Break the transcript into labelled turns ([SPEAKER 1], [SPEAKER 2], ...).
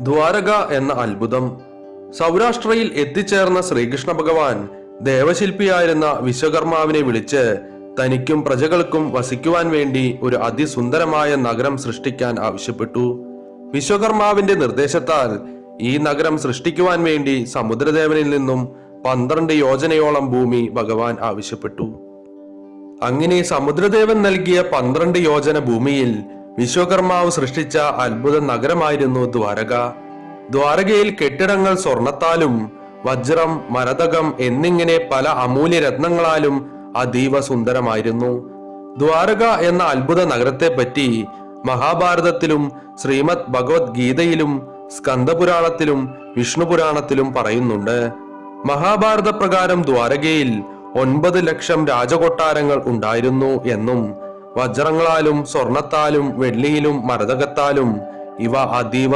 [SPEAKER 1] ദ്വാരക എന്ന അത്ഭുതം. സൗരാഷ്ട്രയിൽ എത്തിച്ചേർന്ന ശ്രീകൃഷ്ണ ഭഗവാൻ ദേവശില്പിയായിരുന്ന വിശ്വകർമാവിനെ വിളിച്ച് തനിക്കും പ്രജകൾക്കും വസിക്കുവാൻ വേണ്ടി ഒരു അതിസുന്ദരമായ നഗരം സൃഷ്ടിക്കാൻ ആവശ്യപ്പെട്ടു. വിശ്വകർമാവിന്റെ നിർദ്ദേശത്താൽ ഈ നഗരം സൃഷ്ടിക്കുവാൻ വേണ്ടി സമുദ്രദേവനിൽ നിന്നും പന്ത്രണ്ട് യോജനയോളം ഭൂമി ഭഗവാൻ ആവശ്യപ്പെട്ടു. അങ്ങനെ സമുദ്രദേവൻ നൽകിയ പന്ത്രണ്ട് യോജന ഭൂമിയിൽ വിശ്വകർമാവ് സൃഷ്ടിച്ച അത്ഭുത നഗരമായിരുന്നു ദ്വാരക. ദ്വാരകയിൽ കെട്ടിടങ്ങൾ സ്വർണത്താലും വജ്രം മരതകം എന്നിങ്ങനെ പല അമൂല്യ രത്നങ്ങളാലും അതീവ സുന്ദരമായിരുന്നു. ദ്വാരക എന്ന അത്ഭുത നഗരത്തെ പറ്റി മഹാഭാരതത്തിലും ശ്രീമദ് ഭഗവത്ഗീതയിലും സ്കന്ദപുരാണത്തിലും വിഷ്ണുപുരാണത്തിലും പറയുന്നുണ്ട്. മഹാഭാരത പ്രകാരം ദ്വാരകയിൽ ഒൻപത് ലക്ഷം രാജകൊട്ടാരങ്ങൾ ഉണ്ടായിരുന്നു എന്നും വജ്രങ്ങളാലും സ്വർണത്താലും വെള്ളിയിലും മരതകത്താലും ഇവ അതീവ